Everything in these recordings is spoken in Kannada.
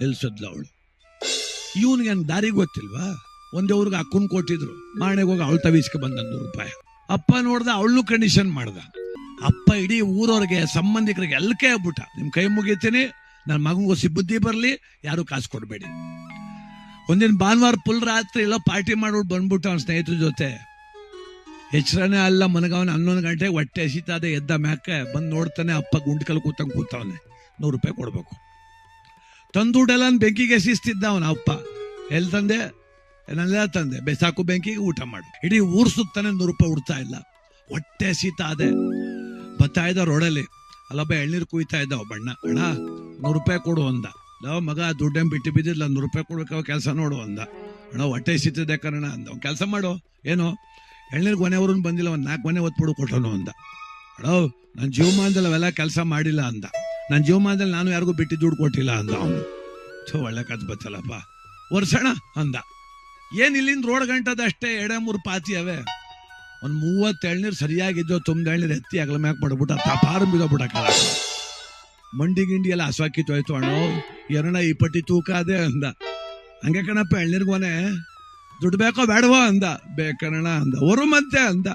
ನಿಲ್ಸದ್ಲ ಅವಳು. ಇವನಿಗೆ ದಾರಿ ಗೊತ್ತಿಲ್ವಾ? ಒಂದೇ ಊರಿಗೆ ಅಕ್ಕನ್ ಕೊಟ್ಟಿದ್ರು. ಮಾರ್ನೆಗೆ ಹೋಗಿ ಅವಳು ತವಿಸ್ಕೆ ಬಂದ ನೂರು ರೂಪಾಯಿ. ಅಪ್ಪ ನೋಡ್ದ ಅವಳು ಕಂಡೀಷನ್ ಮಾಡ್ದ. ಅಪ್ಪ ಇಡೀ ಊರವ್ರಿಗೆ, ಸಂಬಂಧಿಕರಿಗೆ ಎಲ್ಲಕ್ಕೆ ಆಗ್ಬಿಟ್ಟ. ನಿಮ್ ಕೈ ಮುಗಿತೀನಿ ನನ್ನ ಮಗನಿಗೂ ಬುದ್ಧಿ ಬರಲಿ, ಯಾರು ಕಾಸು ಕೊಡಬೇಡಿ. ಒಂದಿನ ಭಾನುವಾರ ಫುಲ್ ರಾತ್ರಿ ಎಲ್ಲ ಪಾರ್ಟಿ ಮಾಡ್ಬಿಟ್ಟು ಬಂದ್ಬಿಟ್ಟು ಅವ್ನ ಸ್ನೇಹಿತರ ಜೊತೆ. ಹೆಚ್ಚರನೇ ಅಲ್ಲ ಮನಗವನ ಹನ್ನೊಂದು ಗಂಟೆಗೆ ಹೊಟ್ಟೆ ಹಸಿತಾದೆ ಎದ್ದ ಮ್ಯಾಕೆ ಬಂದು ನೋಡ್ತಾನೆ, ಅಪ್ಪ ಗುಂಡ್ಕಲ್ ಕೂತಂಗೆ ಕೂತವನೆ. ನೂರು ರೂಪಾಯಿ ಕೊಡ್ಬೇಕು. ತಂದುಡೆಲ್ಲ ಬೆಂಕಿಗೆ ಎಸಿಸ್ತಿದ್ದ ಅವನ ಅಪ್ಪ. ಎಲ್ಲಿ ತಂದೆ? ನನ್ನೆಲ್ಲ ತಂದೆ. ಬೆಸಾಕು ಬೆಂಕಿಗೆ ಊಟ ಮಾಡು. ಇಡೀ ಊರ್ ಸುತ್ತಾನೆ ನೂರು ರೂಪಾಯಿ ಉಡ್ತಾ ಇಲ್ಲ. ಹೊಟ್ಟೆ ಸೀತ ಅದೇ ಬರ್ತಾ ಇದ್ದ ರೋಡಲ್ಲಿ. ಅಲ್ಲೊಬ್ಬ ಎಳ್ನೀರು ಕುಯ್ತಾ ಇದ್ದ ಬಣ್ಣ ಅಣ್ಣ. ನೂರು ರೂಪಾಯಿ ಕೊಡು ಅಂದ. ಲವ್ ಮಗ, ದುಡ್ಡೇನು ಬಿಟ್ಟು ಬಿದ್ದಿಲ್ಲ ನೂರು ರೂಪಾಯಿ ಕೊಡ್ಬೇಕು ಕೆಲಸ ನೋಡು ಅಂದ. ಅಣ್ಣ, ಹೊಟ್ಟೆ ಸೀತದೆ ಕಣ ಅಂದ. ಕೆಲಸ ಮಾಡು. ಏನು? ಎಳ್ನೀರು ಕೊನೆಯವ್ರನ್ನ ಬಂದಿಲ್ಲ, ಒಂದು ನಾಲ್ಕು ಮನೆ ಒತ್ಬಿಡು ಕೊಟ್ಟನು ಅಂದ. ಅಣ್ಣ ನನ್ನ ಜೀವಮಾನದಲ್ಲಿ ಅವೆಲ್ಲ ಕೆಲಸ ಮಾಡಿಲ್ಲ ಅಂದ. ನನ್ನ ಜೀವಮಾನದಲ್ಲಿ ನಾನು ಯಾರಿಗೂ ಬಿಟ್ಟು ದುಡ್ಡು ಕೊಟ್ಟಿಲ್ಲ ಅಂದ ಅವನು. ಥೋ ಒಳ್ಳೆ ಕತ್ ಬತ್ತಲ್ಲಪ್ಪ. ವರ್ಷಣ ಅಂದ. ಏನ್ ಇಲ್ಲಿಂದ ರೋಡ್ ಗಂಟದ ಅಷ್ಟೇ ಎಡೆ ಮೂರು ಪಾತಿ ಅವೆ. ಒಂದ್ ಮೂವತ್ತು ಎಳ್ನೀರು ಸರಿಯಾಗಿದ್ದೋ ತುಂಬ ಎಳ್ನೀರು ಎತ್ತಿ ಅಗಲ ಮ್ಯಾಕ್ ಮಾಡ್ಬಿಟ್ಟ ತಪಾರ ಬಿದ್ದೋಗ್ಬಿಟ್ಟ ಮಂಡಿ ಗಿಂಡಿ ಎಲ್ಲ ಹಸ್ವಾಕಿತ್ತು ಆಯ್ತು ಅಣ್ಣ ಎರಣ ಈ ಪಟ್ಟಿ ತೂಕ ಅದೇ ಅಂದ. ಹಂಗೆ ಕಣಪ್ಪ ಎಳ್ನೀರ್ಗೋನೆ ದುಡ್ಡು ಬೇಕೋ ಬೇಡವೋ ಅಂದ. ಬೇಕಣ್ಣ ಅಂದ. ಅವರು ಮತ್ತೆ ಅಂದ.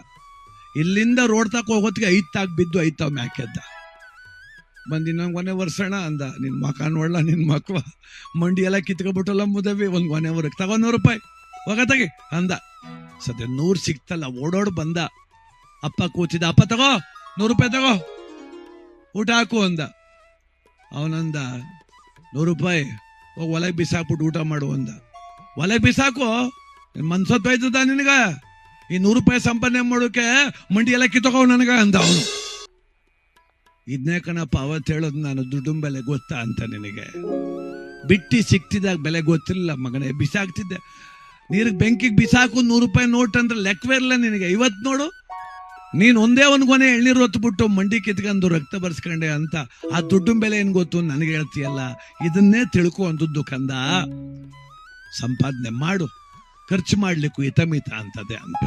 ಇಲ್ಲಿಂದ ರೋಡ್ ತಕ ಹೋಗೋತ್ತಿಗೆ ಐತಾಗ್ ಬಿದ್ದು ಐತಾವ್ ಮ್ಯಾಕೆದ್ದ ಬಂದಿ ನಂಗೆ ಒನೆ ವರ್ಷಣ ಅಂದ. ನಿನ್ನ ಮಕ್ಕ ನೋಡ್ಲ ನಿನ್ನ ಮಕ್ವ ಮಂಡಿ ಎಲ್ಲ ಕಿತ್ಕೊಬಿಟ್ಟಲ್ಲ ಮುದವಿ. ಒಂದು ಒನೆ ವರ್ಗ ತಗೋ ನೂರು ರೂಪಾಯಿ. ಹೋಗ ತಗಿ ಅಂದ. ಸದ್ಯ ನೂರು ಸಿಕ್ತಲ್ಲ, ಓಡೋಡ್ ಬಂದ. ಅಪ್ಪ ಕೂತಿದ್ದ, ಅಪ್ಪ ತಗೋ, ನೂರು ರೂಪಾಯಿ ತಗೋ. ಊಟ ಹಾಕು ಅಂದ. ಅವನಂದ, ನೂರು ರೂಪಾಯಿ. ಹೋಗಿ ಒಲೆಗೆ ಬಿಸಾಕ್ಬಿಟ್ಟು ಊಟ ಮಾಡು ಅಂದ. ಒಲೆಗೆ ಬಿಸಾಕು? ಮನ್ಸತ್ ಬೈತದ ನಿನಗ? ಈ ನೂರು ರೂಪಾಯಿ ಸಂಪಾದನೆ ಮಾಡೋಕೆ ಮಂಡಿ ಎಲ್ಲ ಕಿತ್ತಕೋ ನನಗ? ಅಂದ ಅವನು. ಇದನ್ನೇ ಕಣಪ್ಪ ಅವತ್ತು ಹೇಳೋದು ನಾನು ದುಡ್ಡು ಬೆಲೆ ಗೊತ್ತಾ ಅಂತ ನಿನಗೆ? ಬಿಟ್ಟಿ ಸಿಕ್ತಿದಾಗ ಬೆಲೆ ಗೊತ್ತಿರಲ್ಲ ಮಗನೇ, ಬಿಸಾಕ್ತಿದ್ದೆ. ನೀರಿಗೆ ಬೆಂಕಿಗೆ ಬಿಸಾಕು ನೂರು ರೂಪಾಯಿ ನೋಟ್ ಅಂದ್ರೆ ಲೆಕ್ಕವೇ ಇರಲ್ಲ ನಿನಗೆ. ಇವತ್ತು ನೋಡು, ನೀನು ಒಂದೇ ಒಂದು ಕೊನೆ ಎಳ್ನೀರು ಹೊತ್ಬಿಟ್ಟು ಮಂಡಿ ಕಿತ್ಕೊಂಡು ರಕ್ತ ಬರ್ಸ್ಕೊಂಡೆ ಅಂತ ಆ ದುಡ್ಡು ಬೆಲೆ ಏನು ಗೊತ್ತು ನನಗೆ ಹೇಳ್ತೀಯಲ್ಲ? ಇದನ್ನೇ ತಿಳ್ಕೊ ಕಂದ. ಸಂಪಾದನೆ ಮಾಡು, ಖರ್ಚು ಮಾಡ್ಲಿಕ್ಕೂ ಹಿತಮಿತ ಅಂತದೆ ಅಂತ.